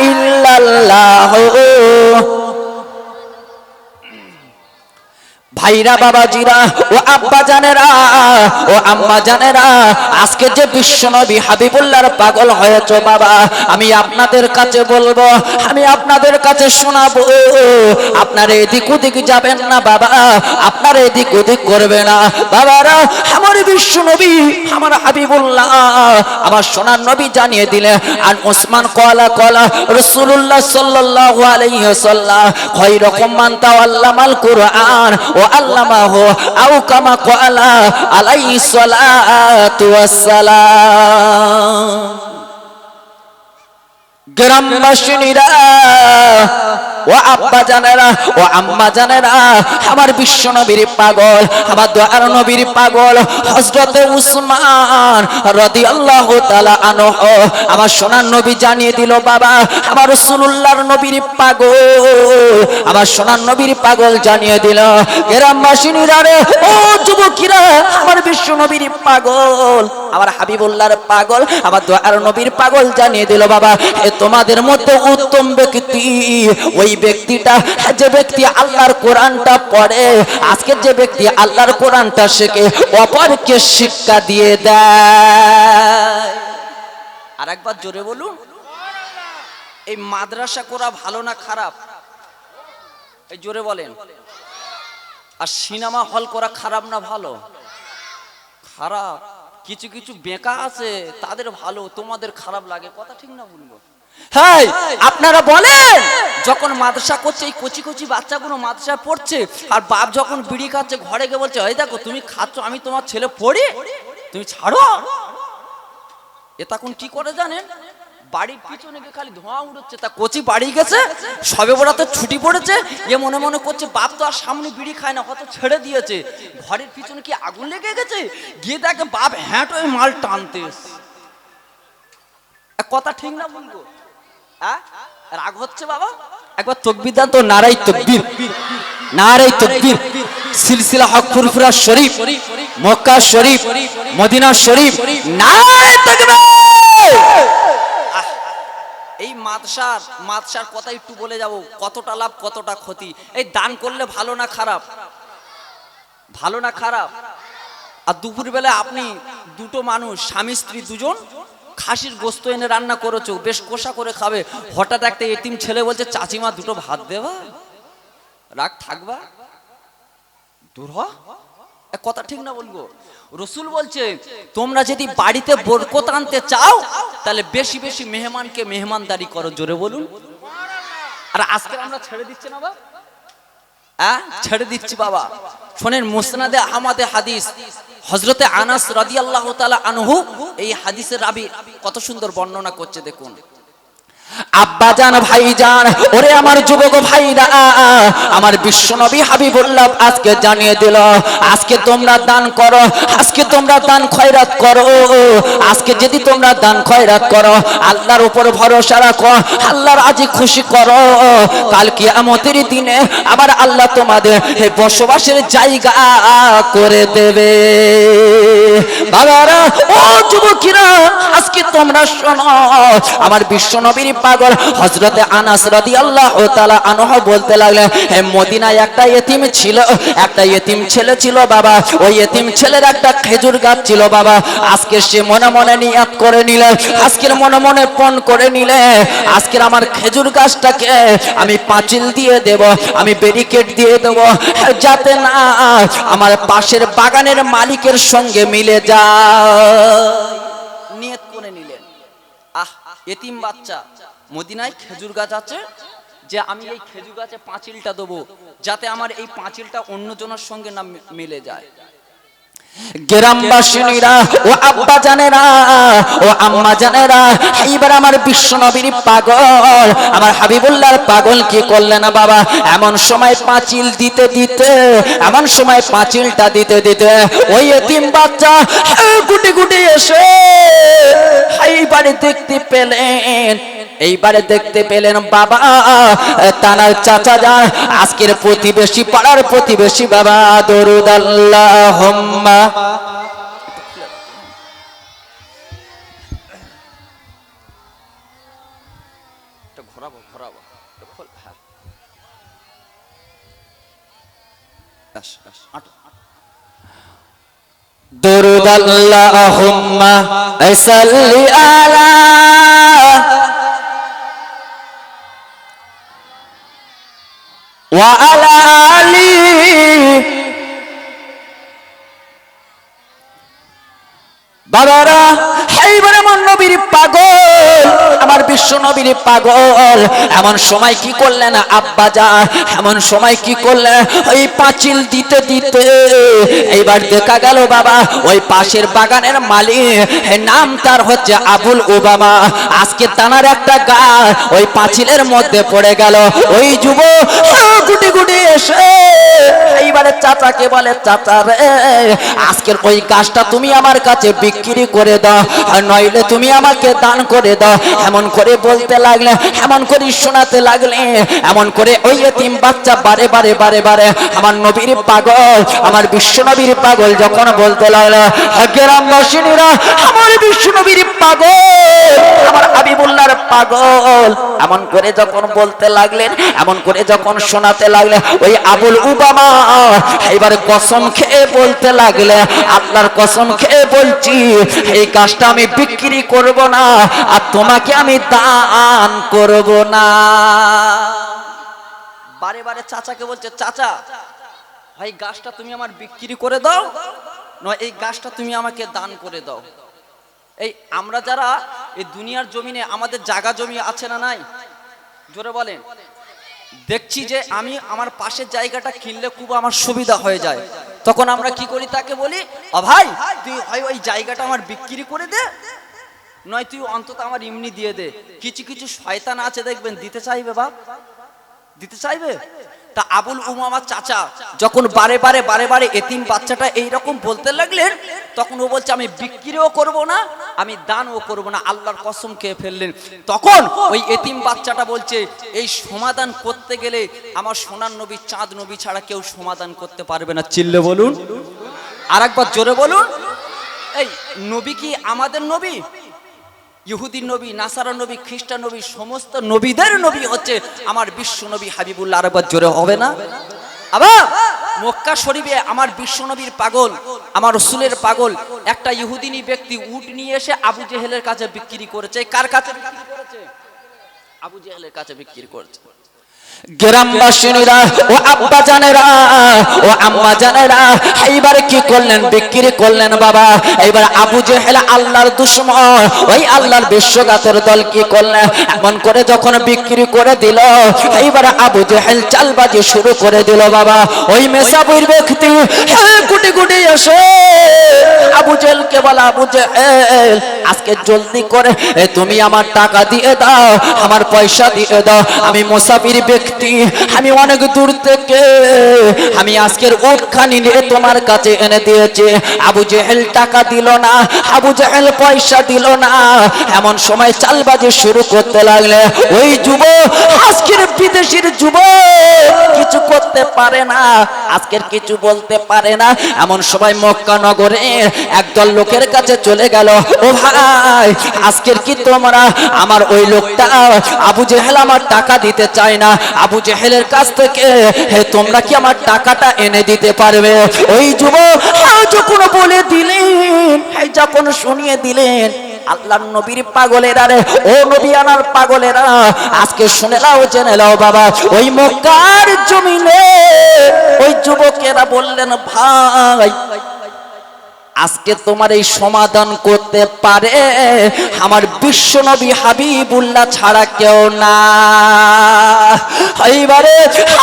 ইল্লাল্লাহ ভাইরা বাবাজিরা, ও আব্বা জানেরা, ও আম্মা জানেরা, আজকে যে বিশ্বনবী হাবিবুল্লাহর পাগল হয়েছে বাবা, আমি আপনাদের কাছে বলব, আমি আপনাদের কাছে শোনাবো। আপনারা এদিক ওদিক যাবেন না বাবা, আপনারা এদিক ওদিক করবে না। বাবারা, আমার বিশ্বনবী আমার হাবিবুল্লাহ, আমার সোনার নবী জানিয়ে দিলে আর ওসমান কলা কলা রসুল্লাহ সাল্লাল্লাহু আলাইহি সাল্লাম কয় রকম মানতা আল্লাহ মাল কুরআন, ও আল্লামাহু আও কামা কলা আলাইহি সালাতু ওয়াসসালাম। গ্রামবাসীরা ও আব্বা জানেরা, ও আম্মা জানেরা, আমার বিশ্ব নবীর পাগল, আমার দোয়ার নবীর পাগল হজরতে উসমান রদি আল্লাহ তালা আনহ, আমার সোনার নবী জানিয়ে দিল, বাবা, আমার রসুল্লাহর নবীর পাগল, আমার সোনার নবীর পাগল জানিয়ে দিল গ্রামবাসীরা রে, ও যুবকিরা, আমার বিশ্ব নবীর পাগল, আমার হাবিবুল্লাহর পাগল, আমার দোয়ার নবীর পাগল জানিয়ে দিল, বাবা, এ তোমাদের মধ্যে উত্তম ব্যক্তি, ওই ব্যক্তিটা যে ব্যক্তি আল্লাহর কোরআনটা পড়ে, আজকে যে ব্যক্তি আল্লাহর কোরআনটা শেখে, অপরকে শিক্ষা দিয়ে দেয়। আর একবার জোরে বলুন। এই মাদ্রাসা করা ভালো না খারাপ? এই জোরে বলেন। আর সিনেমা হল করা খারাপ না ভালো? খারাপ। কিছু কিছু বেকা আছে, তাদের ভালো, তোমাদের খারাপ লাগে, কথা ঠিক না বলব। হ্যাঁ আপনারা বলেন। যখন মাদ্রাসা করছে এই কচি কচি বাচ্চাগুলো মাদ্রাসায় পড়ছে আর বাপ যখন বিড়ি খাচ্ছে ঘরে গিয়ে বলছে এই দেখো তুমি খাচ্ছ আমি তোমার ছেলে পড়ি? তুমি ছাড়ো? এ তখন কি করে জানেন? বাড়ির পিছনে খালি ধোঁয়া তা কচি বাড়ি গেছে সবে বড়াতে ছুটি পড়েছে এ মনে মনে করছে বাপ তো আর সামনে বিড়ি খায় না কত ছেড়ে দিয়েছে। ঘরের পিছনে কি আগুন লেগে গেছে? গিয়ে দেখে বাপ হ্যাঁট মাল টানতে কথা ঠিক না বলব হ্যাঁ রাগ হচ্ছে বাবা? একবার তো নারাই তকবির। নারাই তকবির। সিলসিলা শরীফ, মক্কা শরীফ, মদিনা শরীফ নারাই তকবির। এই মাদশার মাদশার কথা একটু বলে যাব, কতটা লাভ, কতটা ক্ষতি। এই দান করলে ভালো না খারাপ? ভালো না খারাপ? আর দুপুরবেলা আপনি দুটো মানুষ, স্বামী, স্ত্রী দুজন খাসির গোস্ত এনে রান্না করেছ, বেশ কষা করে খাবে। হঠাৎ একটা এতিম ছেলে বলছে, চাচিমা, দুটো ভাত দেবা রাগ থাকবা? দূর হ। কথা ঠিক না বলব। রসুল বলছে, তোমরা যদি বাড়িতে বরকত আনতে চাও, তাহলে বেশি বেশি মেহমানকে মেহমানদারি করো, জোরে বলুন। আর আজকে আমরা ছেড়ে দিচ্ছি না বা? হ্যাঁ ছেড়ে দিচ্ছি বাবা। শোনেন, মুসনাদে আহমদে হাদিস। হজরতে আনাস রাদি আল্লাহ আনহু এই হাদিসের রাবি কত সুন্দর বর্ণনা করছে দেখুন। আব্বা জান ভাই জান ওরে আমার যুবক ভাইরা আমার বিশ্বনবী হাবিবুল্লাহ আজকে জানিয়ে দিল, আজকে তোমরা দান করো, আজকে তোমরা দান খয়রাত করো, আজকে যদি তোমরা দান খয়রাত করো, আল্লাহর উপর ভরসা রাখো, আল্লাহর আজি খুশি করো, কাল কিয়ামতের দিনে আবার আল্লাহ তোমাদের এই বসবাসের জায়গা করে দেবে। বাবারা, ও যুবকিরা, আজকে তোমরা শোনো, আমার বিশ্বনবীর পাগল হজরতে আনাস রাদি আল্লাহ তালা আনহ বলতে লাগলে হে মদিনায় একটা এতিম ছিল, একটা এতিম ছেলে ছিল বাবা, ওই এতিম ছেলের একটা খেজুর গাছ ছিল বাবা। আজকে সে মনে মনে নিয়াত করে নিলে আজকের মনে মনে পণ করে নিলে আজকের আমার খেজুর গাছটাকে আমি পাঁচিল দিয়ে দেব, আমি ব্যারিকেড দিয়ে দেব যাতে না আমার পাশের বাগানের মালিকের সঙ্গে মিলে যায়। নিয়ত করে নিলেন। আহ এতিম বাচ্চা। মদিনায় খেজুর গাছ আছে, যে আমি এই খেজুর গাছে পাঁচিলটা দেবো, যাতে আমার এই পাঁচিলটা অন্যজনের সঙ্গে না মিলে যায়। গ্রামবাসিনীরা ও আব্বা জানেরা ও আম্মা জানেরা এইবার আমার বিশ্ব নবীর পাগল, আমার হাবিবুল্লাহর পাগল কি করলেন বাবা? এমন সময় পাঁচিল দিতে দিতে, এমন সময় পাঁচিলটা দিতে দিতে, ওই এতিম বাচ্চা গুটি গুটি এসে এইবারে দেখতে পেলেন। এইবারে দেখতে পেলেন বাবা তানার চাচা যান আজকের প্রতিবেশী পাড়ার প্রতিবেশী বাবা দরুদ আল্লাহ ঘোরাবো ঘোরাবো হ্যাঁ درود اللهم صل على وعلى آله বাবারা এইবার আমার নবীর পাগল। আমার বিশ্ব নবীর পাগল। এমন সময় কি করলেন আব্বা যা, এমন সময় কি করলেন ওই পাঁচিল দিতে দিতে। এইবার দেখা গেল বাবা, ওই পাশের বাগানের মালিক নাম তার হচ্ছে আবুল ওবামা আজকে তানার একটা গাছ ওই পাঁচিলের মধ্যে পড়ে গেল। ওই যুব গুটি গুটি এসে, এইবারে চাচাকে বলে, চাচা রে, আজকের ওই গাছটা তুমি আমার কাছে বিক্রি করে দাও নইলে তুমি আমাকে দান করে দাও। এমন করে বলতে লাগলে, এমন করে শোনাতে লাগলে, এমন করে ওই এতিম বাচ্চা বারে বারে বারে বারে আমার নবীর পাগল, আমার বিশ্ব নবীর পাগল যখন বলতে লাগল গ্রামবাসিনীরা আমার বিশ্ব নবীর পাগল, আমার হাবিবুল্লাহর পাগল। এমন করে যখন বলতে লাগলেন, এমন করে যখন শোনাতে লাগলে, ওই আবুল উবামা এবার কসম খেয়ে বলতে লাগলে, আপনার কসম খেয়ে বলছি, এই গাছটা আমি বিক্রি করব না, আর তোমাকে আমি দান করব না। বারে বারে চাচাকে বলছে, চাচা, ভাই গাছটা তুমি আমার বিক্রি করে দাও, নয় এই গাছটা তুমি আমাকে দান করে দাও। এই আমরা যারা এই দুনিয়ার জমিনে আমাদের জায়গা জমি আছে না নাই? জোরে বলেন। দেখছি যে আমি আমার পাশের জায়গাটা কিনলে খুব আমার সুবিধা হয়ে যায়। তখন আমরা কি করি তাকে বলি ভাই, তুই হয় ওই জায়গাটা আমার বিক্রি করে দে নয়, তুই অন্তত আমার এমনি দিয়ে দে। কিছু কিছু শয়তান আছে, দেখবেন, দিতে চাইবে বাপ। দিতে চাইবে? তা আবুল উমামা চাচা, যখন বারে বারে বারে বারে এতিম বাচ্চাটা এইরকম বলতে লাগলেন, তখন ও বলছে, আমি বিক্রিও করব না, আমি দানও করব না, আল্লাহর কসম খেয়ে ফেললেন। তখন ওই এতিম বাচ্চাটা বলছে, এই সমাধান করতে গেলে আমার সোনার নবী, চাঁদ নবী ছাড়া কেউ সমাধান করতে পারবে না। চিল্লে বলুন। আর একবার জোরে বলুন। এই নবী কি আমাদের নবী? ইহুদি নবী, নাসারা নবী, খ্রিস্টান নবী, সমস্ত নবীদের নবী হচ্ছে আমার বিশ্ব নবী হাবিবুল্লাহ আরবার জোরে হবে না? আবার মক্কা শরীফে আমার বিশ্বনবীর পাগল, আমার রসুলের পাগল, একটা ইহুদিনী ব্যক্তি উট নিয়ে এসে আবু জেহেলের কাছে বিক্রি করেছে। কার কাছে বিক্রি করেছে? আবু জেহেলের কাছে বিক্রি করেছে। গ্রামবাসীরা ও আব্বা জানেরা ও আম্মা জানেরা এইবার কি করলেন? বিক্রি করলেন বাবা। এইবার আবু জেহেল আল্লাহর দুশ্মন। ওই আল্লাহর বিশ্বগাতের দল কি করলেন এমন করে যখন বিক্রি করে দিল, এইবার আবু জেহেল চালবাজি শুরু করে দিল বাবা। ওই মেসাবুর ব্যক্তি কুটি কুটি এসে। আবু জেহেলকে বলা, আবু জেহেল, আজকে জলদি করে তুমি আমার টাকা দিয়ে দাও, আমার পয়সা দিয়ে দাও। আমি মোসাফির ব্যক্তি আমি অনেক দূর থেকে আমি আজকের উটখানি নিয়ে তোমার কাছে এনে দিয়েছে। আবু জেহেল টাকা দিল না, আবু জেহেল পয়সা দিল না। এমন সময় চালবাজি শুরু করতে লাগলে, ওই যুব আজকের বিদেশির যুব কিছু করতে পারে না, আজকের কিছু বলতে পারে না। এমন সময় মক্কা নগরে একদল লোকের কাছে চলে গেল, ও ভাই, আজকের কি তোমরা? আমার ওই লোকটা, আবু জেহেল আমার টাকা দিতে চায় না আবু জেহেলের কাছ থেকে, হে, তোমরা কি আমার টাকাটা এনে দিতে পারবে? ওই যুবক যখন বলে দিলেন যখন শুনিয়ে দিলেন, আল্লাহর নবীর পাগলেরা রে, ও নবী পাগলেরা, আজকে শুনে নাও, জেনে নাও বাবা, ওই মক্কার জমিনে ওই যুবকেরা বললেন, ভাই আজকে তোমার এই সমাধান করতে পারে। আমার বিশ্ব নবী হাবিবুল্লাহ ছাড়া কেউ না।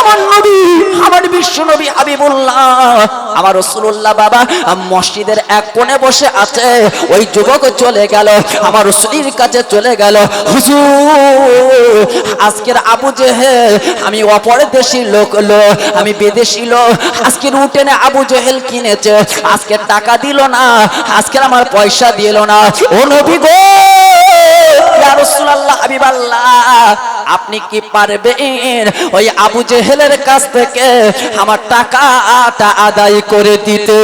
আমার নবী, আমার বিশ্ব নবী হাবিবুল্লাহ, আমার রসুল্লাহ বাবা মসজিদের এক কোণে বসে আছে। ওই যুবক চলে গেল, আমার রসুলির কাছে চলে গেল। হুজুর, আজকের আবু জেহেল, আমি অপর দেশি লোক লো, আমি বিদেশি লোক। আজকের উঠেনে আবু জেহেল কিনেছে আজকের টাকা দিল না। আজকে আমার পয়সা দিল না। ও নবী গো! রাসূলুল্লাহ আপনি কি পারবেন ওই আবু জেহেলের কাছ থেকে আমার টাকাটা আদায় করে দিতে?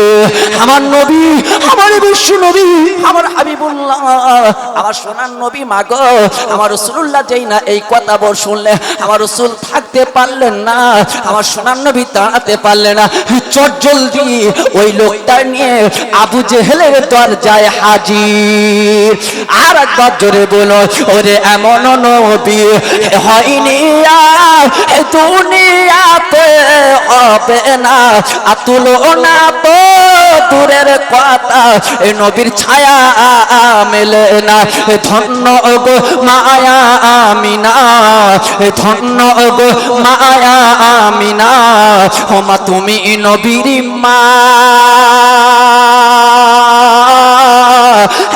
আমার নবী, আমার বিশ্ব নবী, আমার হাবিবুল্লাহ, আমার সোনার নবী মাগো, আমার রসুল্লাহ যেই না এই কথা বল শুনলে, আমার রসুল থাকতে পারলেন না, আমার সোনার নবী দাঁড়াতে পারলেন না। চট জলদি ওই লোকটা নিয়ে আবু জেহেলের দরজায় হাজির। আর একবার জোরে বলো ওরে এমন নবী হয়নি দুনিয়াতে হবে না। আতুলো না তো দূরের কথা, এ নবীর ছায়া মেলে না। ধন্য গো মায়া আমিনা, এ ধন্য গো মায়া আমিনা, হোমা তুমি নবীর মা।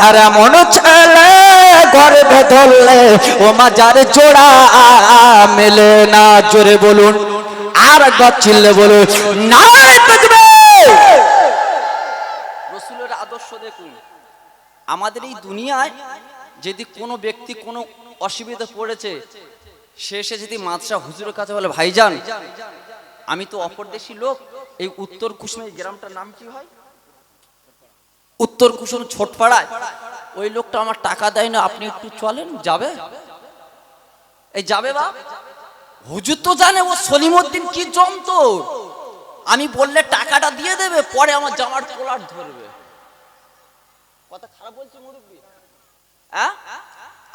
আর এমন ছেলে গর্বে ধরলে ও মাজার জোড়া মেলে না, জোরে বলুন। আর একবার চিল্লে বলুন না রসুলের আদর্শ দেখুন, আমাদের এই দুনিয়ায় যদি কোনো ব্যক্তি কোনো অসুবিধা পড়েছে এসে যদি মাদ্রাসা হুজুরের কাছে বলে, ভাইজান, আমি তো অপরদেশী লোক, এই উত্তর কুসুম এই গ্রামটার নাম কি হয়? উত্তর কুসুম ছোটপাড়ায়, ওই লোকটা আমার টাকা দেয় না, আপনি একটু চলেন, যাবে? এই যাবে বা হুজুর তো জানে ও সলিমুদ্দিন কি যন্ত্র আমি বললে টাকাটা দিয়ে দেবে, পরে আমার জামার কলার ধরবে। কথা খারাপ বলছে হ্যাঁ?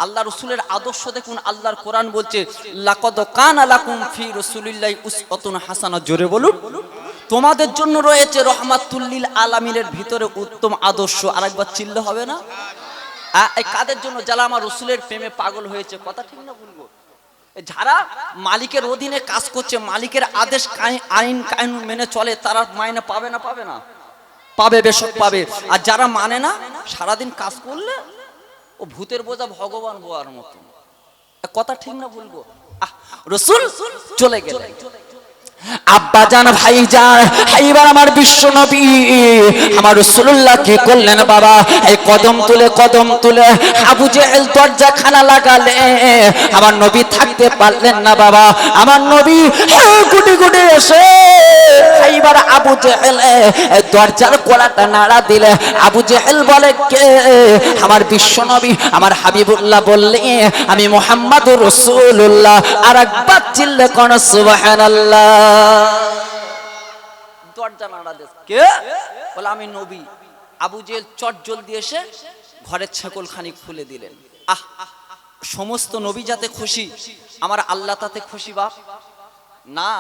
আল্লাহ রসুলের আদর্শ দেখুন, আল্লাহর কোরআন বলছে, লাকদ কান আলাকুম ফি রসুলিল্লাহি উসওয়াতুন হাসানা, জোরে বলুন। তোমাদের জন্য রয়েছে রহমাতুল্লিল আলামিনের ভিতরে উত্তম আদর্শ। আরেকবার চিল্লে হবে না? কাদের জন্য? যারা আমার রসুলের প্রেমে পাগল হয়েছে কথা ঠিক না বলব যারা মালিকের অধীনে কাজ করছে মালিকের আদেশ আইন কানুন মেনে চলে তারা মাইনে পাবে না পাবে না? পাবে বেশক পাবে। আর যারা মানে না সারাদিন কাজ করলে ও ভূতের বোঝা ভগবান বোয়ার মতো কথা ঠিক না বলব আহ, রসুল চলে গেলে আব্বা জান ভাই যান এইবার আমার বিশ্ব নবী, আমার রসুল্লাহ কি করলেন বাবা? এই কদম তুলে কদম তুলে দরজা খানা লাগালে, আমার নবী থাকতে পারলেন না বাবা। আমার নবী গুটি গুটি এসে দরজার কোলাটা নাড়া দিলে। বলে, কে? আমার বিশ্ব নবী, আমার হাবিবুল্লাহ বললে, আমি মোহাম্মদুর রসুল্লাহ আর একবার চিল্লে কোন সুবহানাল্লাহ। দরজা নাড়া দে কে? বলে আমি নবী। আবু জেল চট জলদি এসে ঘরের ছাগল খানিক খুলে দিলেন। আহ সমস্ত নবী যাতে খুশি আমার আল্লাহ তাতে খুশি বাপ। না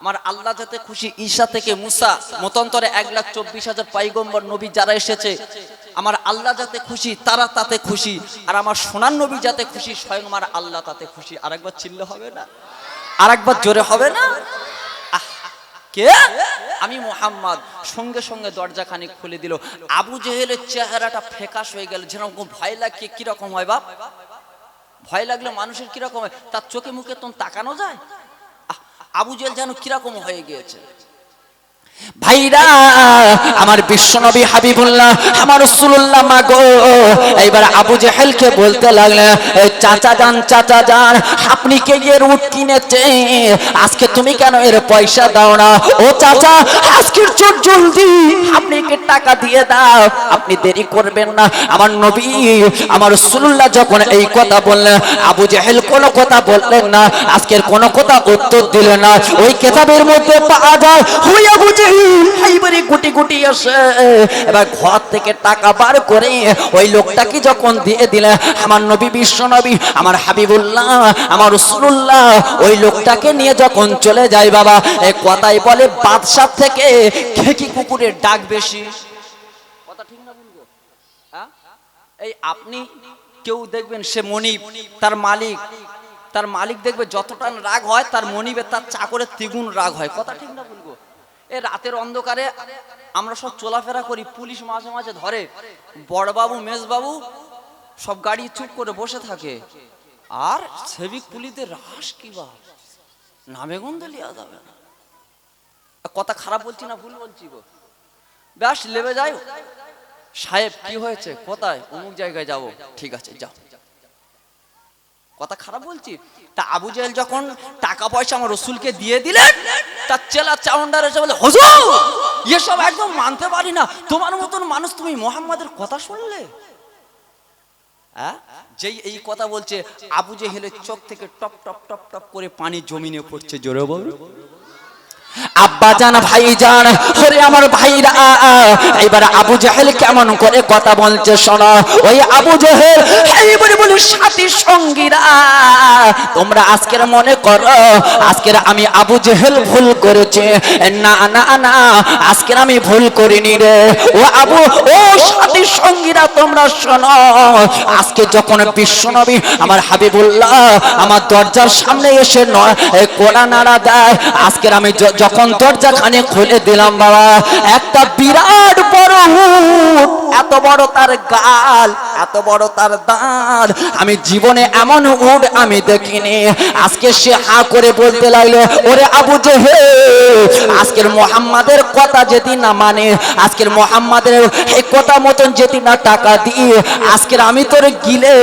আমার আল্লাহ যাতে খুশি ঈশা থেকে মুসা মতান্তরে এক লাখ চব্বিশ হাজার পাইগম্বর নবী যারা এসেছে আমার আল্লাহ যাতে খুশি তারা তাতে খুশি আর আমার সোনার নবী যাতে খুশি স্বয়ং আমার আল্লাহ তাতে খুশি। আরেকবার চিল্লে হবে না? আরেকবার জোরে হবে না? কে? আমি মোহাম্মদ। সঙ্গে সঙ্গে দরজা খানি খুলে দিল। আবু জেহেলের চেহারাটা ফেকাশ হয়ে গেল। যেরকম ভয় লাগে কীরকম হয় বাপ? ভয় লাগলে মানুষের কীরকম হয়? তার চোখে মুখে তখন তাকানো যায়? আবু জেহেল যেন কীরকম হয়ে গিয়েছে? ভাইরা, আমার বিশ্বনবী হাবিবুল্লাহ, আমার রসুল্লাহ মাগো এইবার আবু জেহেলকে বলতে লাগলেন "এই চাচা যান চাচা যান, আপনি কে এর উট কিনেছে আজকে তুমি কেন এর পয়সা দাও না? ও চাচা, আজকের চোট জলদি, আপনি কে টাকা দিয়ে দাও, আপনি দেরি করবেন না। আমার নবী, আমার রসুল্লাহ যখন এই কথা বললেন, আবু জেহেল কোনো কথা বললেন না, আজকের কোনো কথা উত্তর দিলেন না। ওই কেতাবের মধ্যে পাওয়া যায়, হুই আবু ঘর থেকে টাকা বার করে ওই লোকটাকে যখন দিয়ে দিলেন আমার নবী আমার আমার ওই লোকটাকে নিয়ে যখন চলে যায় বাবা এই কথাই বলে, বাদশাহ থেকে খেকি কুকুরের ডাক বেশি। কথা ঠিক না হ্যাঁ? এই আপনি কেউ দেখবেন সে মনিব, তার মালিক। তার মালিক দেখবে যতটা রাগ হয়, তার মনিবে তার চাকরের দ্বিগুণ রাগ হয়। কথা ঠিক না এ রাতের অন্ধকারে আমরা সব চলাফেরা করি, পুলিশ মাঝে মাঝে ধরে, বড়বাবু, মেজবাবু, সব গাড়ি চুপ করে বসে থাকে। আর সেবিক পুলিশদের রাস কি বা? নামে গন্ধ লিয়া যাবে না। কথা খারাপ বলছি না ভুল বলছি গো? ব্যাস, লেবে যাই সাহেব, কি হয়েছে? কোথায়? অমুক জায়গায় যাব। ঠিক আছে, যাও। কথা খারাপ বলছি? তা আবু জাহেল যখন টাকা পয়সা আমার রসুলকে দিয়ে দিলেন তার চেলা চাউন্ডার এসে বলে, হজুর, এসব একদম মানতে পারি না। তোমার মতন মানুষ তুমি মোহাম্মদের কথা শুনলে? হ্যাঁ? যেই এই কথা বলছে, আবু জেহেলের চোখ থেকে টপ টপ টপ টপ করে পানি জমিনে পড়ছে, জোরে বল আব্বা জান, ভাই জান ওরে আমার ভাইরা, এবার আবু জাহেল কেমন করে কথা বলছে ওই আবু জাহেল সাথী সঙ্গীরা, তোমরা আজকের মনে করো, আজকের আমি আবু ভুল করেছে। না না না, আজকের আমি ভুল করিনি রে। ও আবু, ও সাথী সঙ্গীরা, তোমরা শোনো, আজকে যখন বিশ্বনবী আমার হাবিবুল্লাহ আমার দরজার সামনে এসে নয় কোরআন নাড়া দেয়, আজকের আমি যখন দরজা খানে খুলে দিলাম বাবা, একটা বিরাট বড় উট এত বড় তার গাল, এত বড় তার দাঁত। আমি জীবনে এমন উট আমি দেখিনি। আজকে সে হা করে বলতে লাগল, ওরে আবু জেহে আজকের মোহাম্মদের কথা যদি না মানে আজকের মোহাম্মদের এই কথা মতন যদি না টাকা দিয়ে আজকের আমি তোর গিলে,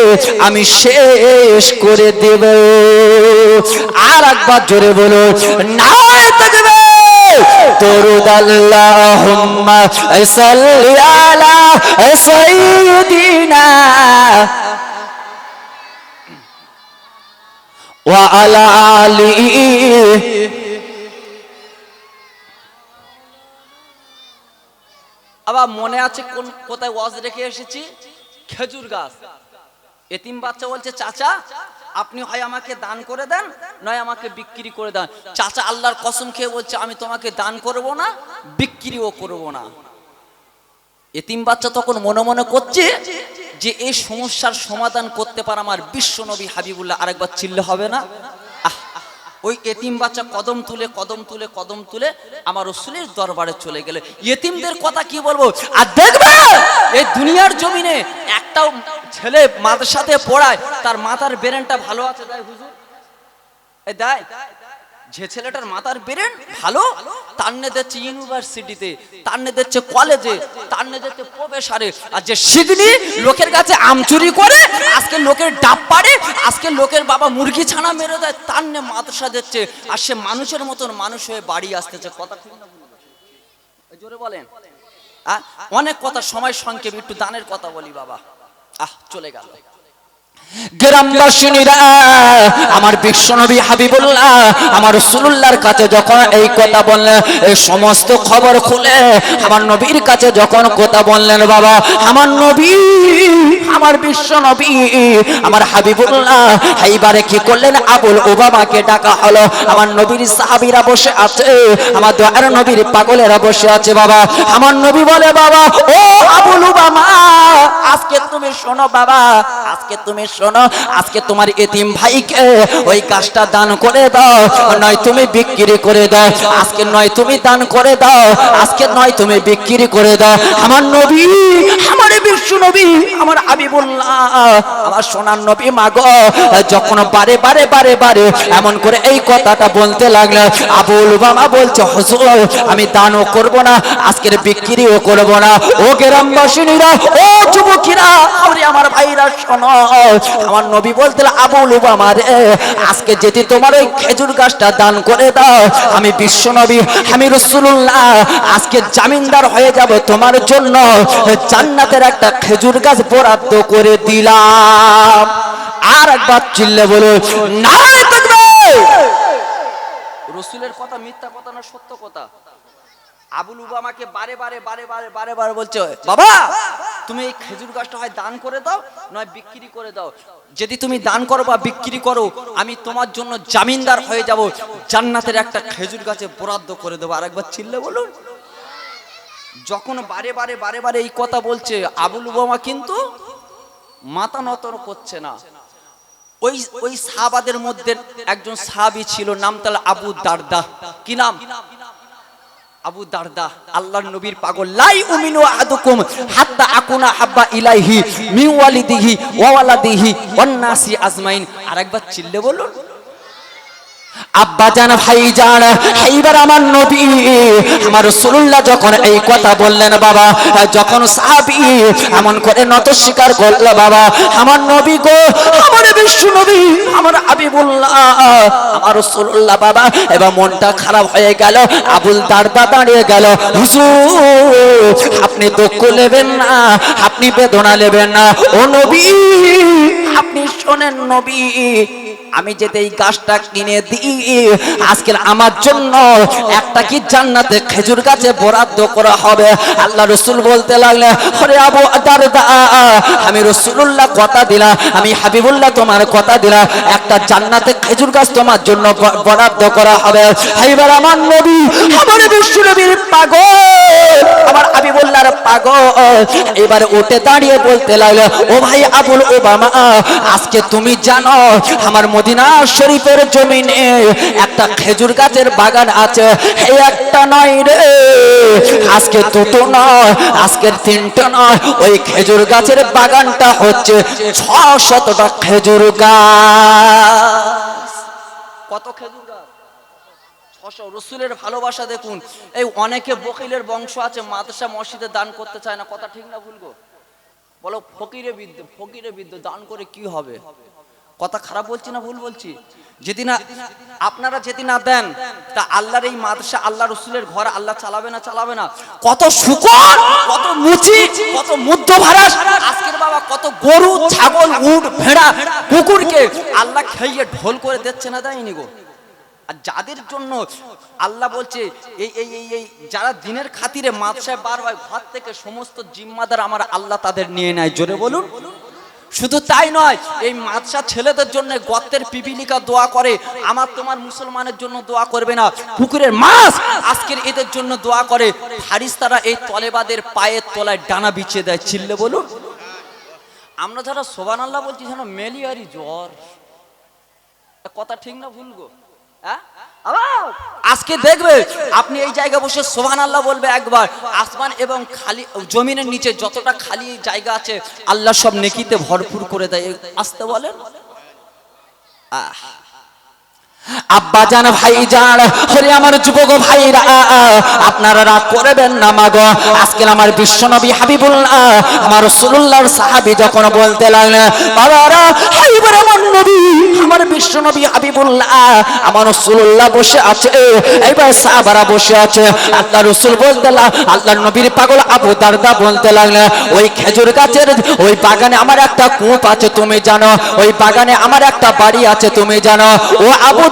আমি শেষ করে দেব। আর একবার জোরে বলো, না আল্লাহুম্মা সাল্লি আলা সাইয়্যিদিনা। ওয়া আলা আলিহি আবার মনে আছে কোন, কোথায় ওয়াজ রেখে এসেছি? খেজুর গাছ। এতিম বাচ্চা বলছে, চাচা আপনি হয় আমাকে দান করে দেন, নয় আমাকে বিক্রি করে দেন। চাচা আল্লাহর কসম খেয়ে বলছে, আমি তোমাকে দান করব না, বিক্রিও করব না। এতিম বাচ্চা তখন মনে মনে করছে যে এই সমস্যার সমাধান করতে পারে আমার বিশ্ব নবী হাবিবুল্লাহ, আরেকবার চিল্লে হবে না? ওই এতিম বাচ্চা কদম তুলে কদম তুলে কদম তুলে আমার রসুলের দরবারে চলে গেলে। এতিমদের কথা কি বলব? আর দেখবে, এই দুনিয়ার জমিনে একটাও ছেলে মাদ্রাসাতে পড়ায়, তার মাথার ব্রেনটা ভালো আছে? তাই হুজুর। এ, দেয়। যে ছেলেটার মাথার ব্রেন ভালো, তার নে দিচ্ছে ইউনিভার্সিটিতে তার নে দিচ্ছে কলেজে তার নে দিচ্ছে প্রফেসরে আর যে শিখনি লোকের কাছে আমচুরি করে, আজকে লোকের ডাব পাড়ে, আজকে লোকের বাবা মুরগি ছানা মেরে দেয়, তার নে মাদ্রাসা দিচ্ছে আর সে মানুষের মতন মানুষ হয়ে বাড়ি আসতেছে। কথা ঠিক না জোরে বলেন। অনেক কথা, সময় সংক্ষেপ, একটু দানের কথা বলি বাবা। আহ চলে গেল গ্রামবাসীরা বিশ্বনবী আমার নবীর কাছে এইবারে কি করলেন? আবুল ওবামাকে ডাকা হলো। আমার নবীর সাহাবীরা বসে আছে, আমার দয়ার নবীর পাগলেরা বসে আছে, বাবা। আমার নবী বলে, বাবা, ও আবুল ওবামা, আজকে তুমি শোনো, বাবা, আজকে তুমি শোনো, আজকে তোমার এতিম ভাইকে ওই গাছটা দান করে দাও। নয় তুমি বিক্রি করে দাও। আজকে নয় তুমি দান করে দাও। আজকে নয় তুমি বিক্রি করে দাও। আমার নবী, আমার বিশ্ব নবী আমার হাবিবুল্লাহ, আমার সোনার নবী মাগো। যখন বারে বারে বারে বারে এমন করে এই কথাটা বলতে লাগল আবুল বাবা বলছে হসল আমি দানও করব না, আজকের বিক্রিও করব না। ও গ্রামবাসিনীরা ও যুবকিরা, আরে আমার ভাইরা, শোনো, আমার নবী বলতে আবুল বাবা রে, আজকে যেটি তোমার ওই খেজুর গাছটা দান করে দাও, আমি বিশ্ব নবী, আমি রসুল্লাহ আজকে জামিনদার হয়ে যাব তোমার জন্য। জান্নাতের একটা খেজুর গাছ বরাদ্দ করে দিলাম। আর একবার চিল্লে বলো রসুলের কথা মিথ্যা কথা না সত্য কথা? আবুল উবামাকে বারে বারে বারে বারে বারে বারে বলছে, বাবা, তুমি এই খেজুর গাছটা হয় দান করে দাও, নয় বিক্রি করে দাও। যদি তুমি দান করো বা বিক্রি করো, আমি তোমার জন্য জামিনদার হয়ে যাব। জান্নাতের একটা খেজুর গাছে বরাদ্দ করে দেবো। আরেকবার চিল্লে বলুন যখন বারে বারে বারে বারে এই কথা বলছে, আবুল উবামা কিন্তু মাথা নত করছে না। ওই ওই সাহাবাদের মধ্যে একজন সাহাবী ছিল, নাম তার আবু দারদা। কি নাম? আবু দারদা, আল্লাহর নবীর পাগল। লাই উমিনু আহাদুকুম হাত্তা আকুনা হাব্বা ইলাইহি মিন ওয়ালিদিহি ওয়া ওয়ালাদিহি ওয়ান নাসি আজমাইন। আরেকবার চিল্লে বলুন। আব্বা জান, ভাই এইবার আমার নবী। আমার রাসূলুল্লাহ যখন এই কথা বললেন, বাবা যখন সাহাবী এমন করে নত স্বীকার করল, বাবা, আমার নবী গো, আমার বিশ্ব নবী, আমার হাবিবুল্লাহ, আমার রাসূলুল্লাহ, বাবা, এবার মনটা খারাপ হয়ে গেল, আবুল দারদা দাঁড়িয়ে গেল, হুজুর, আপনি দুঃখ নেবেন না, আপনি বেদনা নেবেন না, ও নবী, আপনি শোনেন নবী আমি যদি এই গাছটা কিনে দিই আজকে আমার জন্য একটা কি জান্নাতে খেজুর গাছে বরাদ্দ করা হবে? আল্লাহ রসুল বলতে লাগলে হরে আবু দারদা, আমি রসুল্লাহ কথা দিলাম, আমি হাবিবুল্লাহ তোমার কথা দিলাম, একটা জান্নাতে খেজুর গাছ তোমার জন্য বরাদ্দ করা হবে। এইবার আমার নবী, আমার বিশ্ব নবীর পাগল, আমার হাবিবুল্লাহর পাগল। এবার উঠে দাঁড়িয়ে বলতে লাগল, ও ভাই আবুল ওবামা, আজকে তুমি জানো, আমার মদিনা শরীফের জমিনে একটা খেজুর গাছের বাগান আছে। একটা নয় রে। আজকে দুটো নয়, আজকের তিনটা নয়। ওই খেজুর গাছের বাগানটা হচ্ছে ছ শতটা খেজুর গাছ। কত খেজুর ছশো। রসুলের ভালোবাসা দেখুন। এই অনেকে বকিলের বংশ আছে, মাদ্রাসা মসজিদে দান করতে চায় না। কথা ঠিক না ভুলবো বলো, ফকিরে বিদ্যে ফকিরে বিদ্যে দান করে কি হবে? কথা খারাপ বলছি না ভুল বলছি? যদি না আপনারা যদি না দেন, তা আল্লাহর এই মাদ্রাসা আল্লাহ রসুলের ঘর, আল্লাহ চালাবে না চালাবে না। কত শুকর, কত মুচি, কত মুদ্দ ভাড়াস আজকের বাবা কত গরু, ছাগল, উট, ভেড়া, কুকুরকে আল্লাহ খাইয়ে ঢোল করে দিচ্ছে না দেয়নি গো? আর যাদের জন্য আল্লাহ বলছে, এই এই এই এই, যারা দিনের খাতিরে মাদশায় বার হয়, ঘর থেকে সমস্ত জিম্মাদার আমার আল্লাহ তাদের নিয়ে নেয়। জোরে বলুন। শুধু তাই নয়, এই মাদশা ছেলেদের জন্য গর্তের পিপিলিকা দোয়া করে। আমার তোমার মুসলমানের জন্য দোয়া করবে না। পুকুরের মাছ আজকের এদের জন্য দোয়া করে। ফারিস্তারা এই তলেবাদের পায়ের তলায় ডানা বিছিয়ে দেয়। চিল্লে বলুন। আমরা যারা সোবান আল্লাহ বলছি, যেন মেলিয়ারি জ্বর। কথা ঠিক না ভুলগো হ্যাঁ? আজকে দেখবে আপনি এই জায়গা বসে সোহান আল্লাহ বলবে একবার, আসমান এবং খালি, জমিনের নিচে যতটা খালি জায়গা আছে, আল্লাহ সব নেকিতে ভরপুর করে দেয়। আসতে বলেন। আহ। আব্বা জান, ভাই জান, হরে আমার যুবক ভাইরা, আপনারা রাগ করবেন না আজকে আমার আমার যখন বলতে লাগলেন, বাবারা এইবার আমার নবী, আমার আমার বসে আছে, এইবার সাহাবারা বসে আছে। আল্লাহ রাসূল বলতে নবীর পাগল আবু দারদা বলতে লাগলেন, ওই খেজুর গাছের, ওই বাগানে আমার একটা কূপ আছে, তুমি জানো, ওই বাগানে আমার একটা বাড়ি আছে, তুমি জানো। ও আবু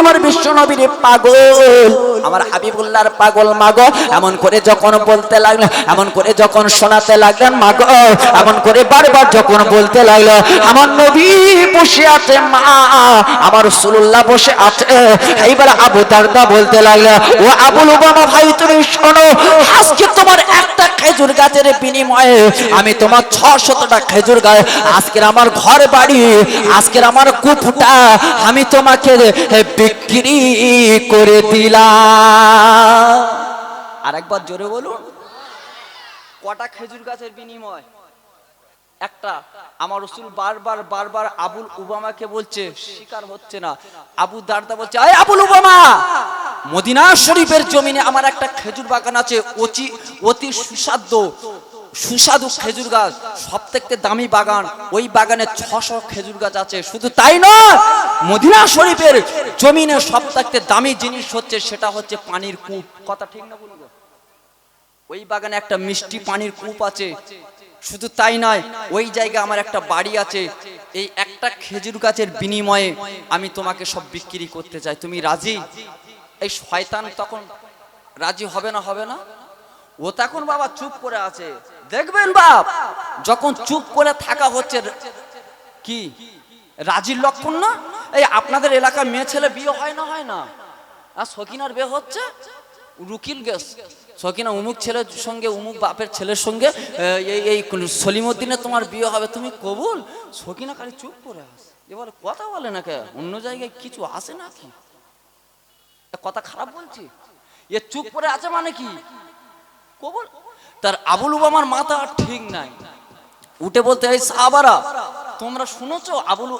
আমার বিশ্ব নবীর পাগল। আমার হাবিবুল্লাহর পাগল মাগো, এমন করে যখন বলতে লাগল, এমন করে যখন শোনাতে লাগলেন, মাগো, এমন করে বারবার যখন বলতে লাগল, আমার নবী বসে আছে, মা, আমার সুল্লাহ বসে আছে। এইবার আবু দারদা বলতে লাগল, ও আবুল ওবামা ভাই, তুমি শোনো, আজকে তোমার একটা খেজুর গাছের বিনিময়ে আমি তোমার ছ শতটা খেজুর গাছ, আজকের আমার ঘর বাড়ি আজকের আমার কুপটা আমি তোমাকে বিক্রি করে দিলাম। আর একবার জোরে বলুন। কটা খেজুর গাছের বিনিময়? একটা। আমার রসুল বারবার বারবার আবুল উবামাকে বলছে, শিকার হচ্ছে না। আবু দারদা বলছে, আয় আবুল উবামা, মদিনা শরীফের জমিনে আমার একটা খেজুর বাগান আছে, অতি অতি সুস্বাদ্য সুস্বাদু খেজুর গাছ সব থেকে দামি বাগান, ওই বাগানে ছশো খেজুর গাছ আছে। শুধু তাই নয়, মদিনা শরীফের জমিনে সব থেকে দামি জিনিস হচ্ছে, সেটা হচ্ছে পানির কূপ। কথা ঠিক না বলব ওই বাগানে একটা মিষ্টি পানির কূপ আছে। শুধু তাই নয়, ওই জায়গায় আমার একটা বাড়ি আছে। এই একটা খেজুর গাছের বিনিময়ে আমি তোমাকে সব বিক্রি করতে চাই। তুমি রাজি? এই শয়তান তখন রাজি হবে না হবে না? ও তখন বাবা চুপ করে আছে। দেখবেন বাপ, যখন চুপ করে থাকা হচ্ছে, কি? রাজির লক্ষণ না? এই আপনাদের এলাকার মেয়ে ছেলে বিয়ে হয় না হয় না? আর সকিনার বিয়ে হচ্ছে রুকিল গেস। সকিনা উমুক ছেলের সঙ্গে, উমুক বাপের ছেলের সঙ্গে এই এই সলিমুদ্দিনে তোমার বিয়ে হবে, তুমি কবুল? সকিনা খালি চুপ করে আস এবার কথা বলে না কে? অন্য জায়গায় কিছু আসে না কি? কথা খারাপ বলছি? এ চুপ করে আছে মানে কি? কবুল? তার আবুল আমার মাথা ঠিক নাই। উঠে বলতে, এই সাহাবারা, তোমরা শুনেছো আবুল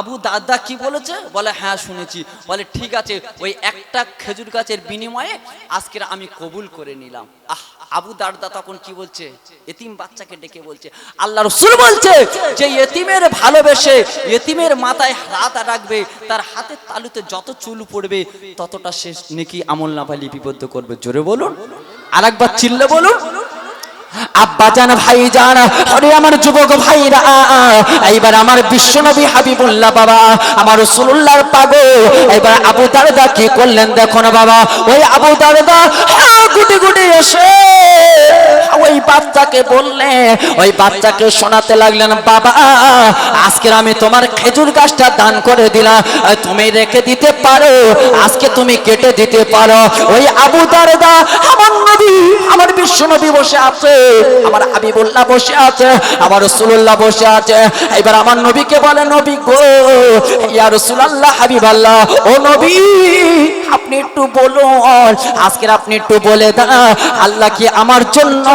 আবু দাদা কি বলেছে? বলে হ্যাঁ শুনেছি। বলে, ঠিক আছে, ওই একটা খেজুর গাছের বিনিময়ে আজকের আমি কবুল করে নিলাম। আহ, আবু দাদা তখন কি বলছে? এতিম বাচ্চাকে ডেকে বলছে আল্লাহ রসুল বলছে যে, এতিমের ভালোবেসে এতিমের মাথায় হাত রাখবে, তার হাতের তালুতে যত চুল পড়বে, ততটা শেষ নাকি আমল নাভা লিপিবদ্ধ করবে। জোরে বলুন আর একবার চিল্লে বলুন। আব্বা জান, ভাই জান আরে আমার যুবক ভাইরা। এইবার আমার বিশ্বনবী হাবিবুল্লাহ বাবা, আমার আবু দারদা কি করলেন দেখো না বাবা। ওই আবু দারদা গুটি গুটি এসে, ওই বাচ্চাকে ওই বাচ্চাকে শোনাতে লাগলেন, বাবা, আজকের আমি তোমার খেজুর গাছটা দান করে দিলাম তুমি রেখে দিতে পারো, আজকে তুমি কেটে দিতে পারো। ওই আবু দারদা, আমার নবী, আমার বিশ্ব নবী বসে আছে। আমার হাবিবুল্লাহ বসে আছে, আমার রসুল্লাহ বসে আছে। এবার আমার নবীকে বলে, নবী গো, ইয়া রসুলাল্লাহ, হাবিবাল্লাহ, ও নবী, আপনি একটু বলুন, আজকের আপনি একটু বলে দেন, আল্লাহ কি আমার জন্য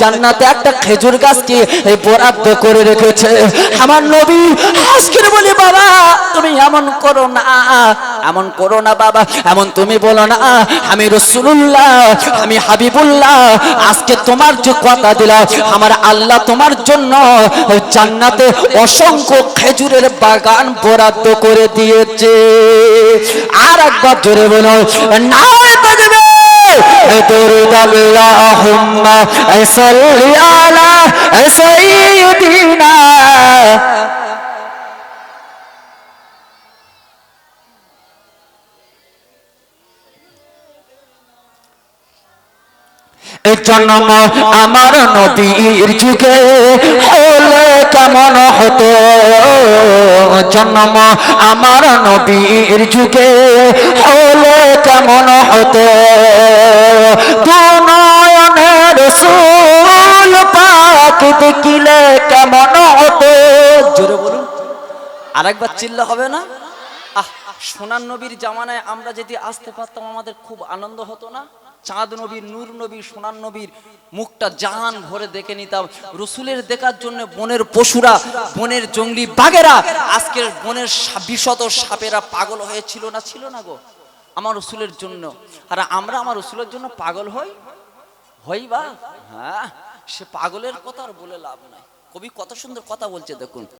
জান্নাতে একটা খেজুর গাছকে বরাদ্দ করে রেখেছে? আমার নবী, আজকের বলি, বাবা, তুমি এমন করো না, এমন করো না, বাবা, এমন তুমি বলো না, আমি রসুল্লাহ আমি হাবিবুল্লাহ, আজকে তোমার যে কথা দিলাম আমার আল্লাহ তোমার জন্য জান্নাতে অসংখ্য খেজুরের বাগান বরাদ্দ করে দিয়েছে আর একবার জোরে বলো নাই বাজবে درود اللهم صل على سيدنا জন্ম আমার নবীর যুগে হলে কেমন হতো? জন্ম আমার নবীর যুগে হলে কেমন হতো? দুনয়নের সুল পাক দেখিলে কেমন হতো? জোরে বলুন। আরেকবার চিল্লা হবে না? আহ, সোনার নবীর জামানায় আমরা যদি আসতে পারতাম, আমাদের খুব আনন্দ হতো না? চাঁদ নবীর, নূর নবীর, সোনার নবীর মুখটা জাহান ভরে দেখে নিতাম। রসুলের দেখার জন্য বনের পশুরা, বনের জঙ্গলি বাঘেরা, আজকের বনের বিশত সাপেরা পাগল হয়েছিল না, ছিল না গো? আমার রসুলের জন্য। আর আমরা আমার রসুলের জন্য পাগল হই? হই বা? হ্যাঁ সে পাগলের কথা আর বলে লাভ নাই। কবি কত সুন্দর কথা বলছে, দেখুন।